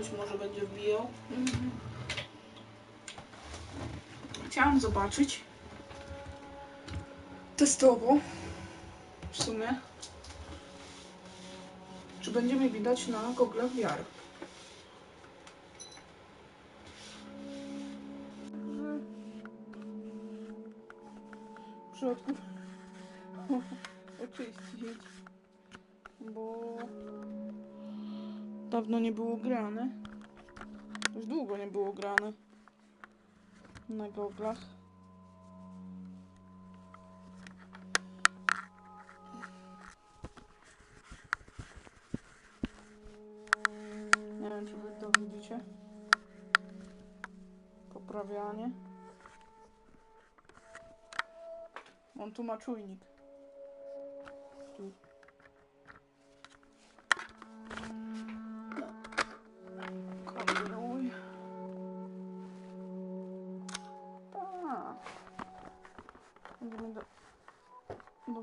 być może będzie wbijał. Mhm. Chciałam zobaczyć testowo w sumie, czy będziemy widać na goglach wiary. W środku oczyścić, bo dawno nie było grane. Już długo nie było grane na goglach. Nie wiem, czy wy to widzicie. Poprawianie. On tu ma czujnik.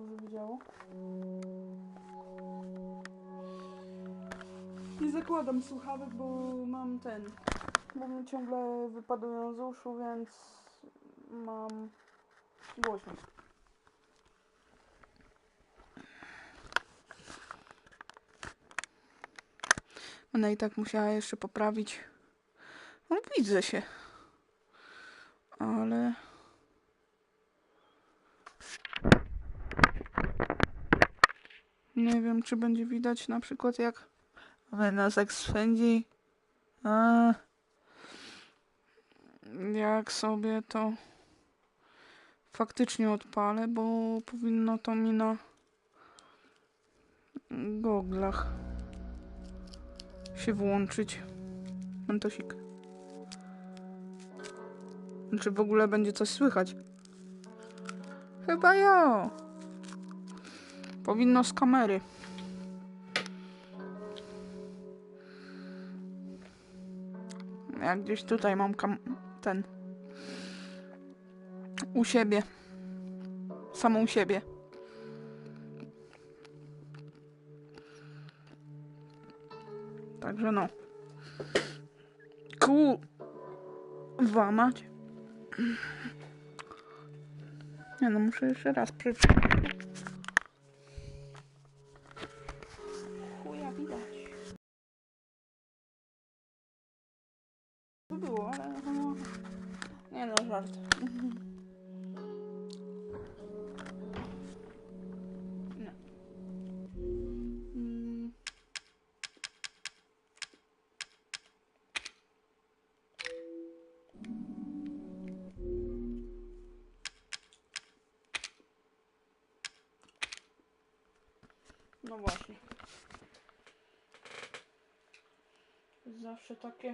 Dobrze widziało. Nie zakładam słuchawek, bo mam ten. Bo mi ciągle wypadują z uszu, więc mam głośnik. Ona i tak musiała jeszcze poprawić. No widzę się. Ale... Nie wiem, czy będzie widać na przykład jak nas jak swędzi. A... Jak sobie to faktycznie odpalę, bo powinno to mi na goglach się włączyć. Mentosik. Czy w ogóle będzie coś słychać? Chyba ja. Powinno z kamery. Ja gdzieś tutaj mam ten. U siebie. Samą siebie. Także no. Kurwa mać. Nie no, muszę jeszcze raz przeczytać. Żart. No właśnie. Zawsze takie